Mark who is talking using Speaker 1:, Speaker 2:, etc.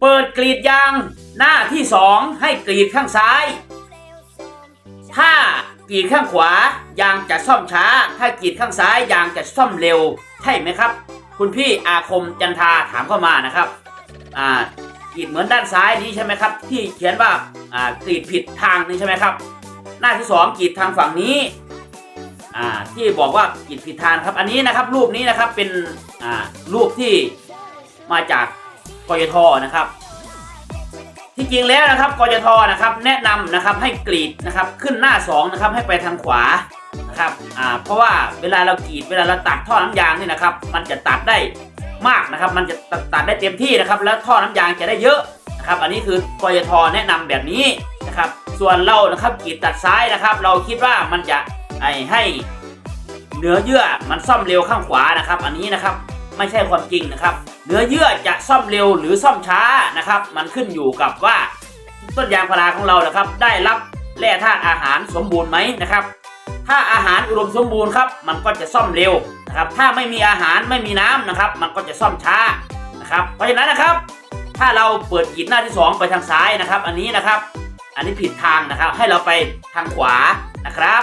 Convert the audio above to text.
Speaker 1: เปิดกรีดยางหน้าที่สองให้กรีดข้างซ้าย ถ้ากรีดข้างขวายางจะซ่อมช้า ถ้ากรีดข้างซ้ายยางจะซ่อมเร็ว ใช่ไหมครับ คุณพี่อาคมจันทาถามเข้ามานะครับอ่ากรีดเหมือนด้านซ้ายนี้ใช่ไหมครับ ที่เขียนว่าอ่ากรีดผิดทางนี่ใช่ไหมครับ หน้าที่สองกรีดทางฝั่งนี้อ่าที่บอกว่ากรีดผิดทางครับ อันนี้นะครับรูปนี้นะครับเป็นอ่ารูปที่มาจาก กยทนะครับ ที่จริงแล้วนะครับกยทนะครับแนะนำนะครับให้กรีดนะครับขึ้นหน้าสองนะครับให้ไปทางขวานะครับอ่าเพราะว่าเวลาเรากรีดเวลาเราตัดท่อน้ำยางนี่นะครับ มันจะตัดได้มากนะครับ มันจะตัดตัดได้เต็มที่นะครับ แล้วท่อน้ำยางจะได้เยอะนะครับ อันนี้คือกยทแนะนำแบบนี้นะครับ ส่วนเรานะครับกรีดตัดซ้ายนะครับ เราคิดว่ามันจะไอให้เนื้อเยื่อมันซ่อมเร็วข้างขวานะครับ อันนี้นะครับ ไม่ใช่ความจริงนะครับ เนื้อเยื่อจะซ่อมเร็วหรือซ่อมช้านะครับ มันขึ้นอยู่กับว่าต้นยางพาราของเรานะครับ ได้รับแร่ธาตุอาหารสมบูรณ์ไหมนะครับ ถ้าอาหารอุดมสมบูรณ์ครับ มันก็จะซ่อมเร็วนะครับ ถ้าไม่มีอาหารไม่มีน้ำนะครับ มันก็จะซ่อมช้านะครับ เพราะฉะนั้นนะครับ ถ้าเราเปิดกีดหน้าที่สองไปทางซ้ายนะครับ อันนี้นะครับ อันนี้ผิดทางนะครับ ให้เราไปทางขวานะครับ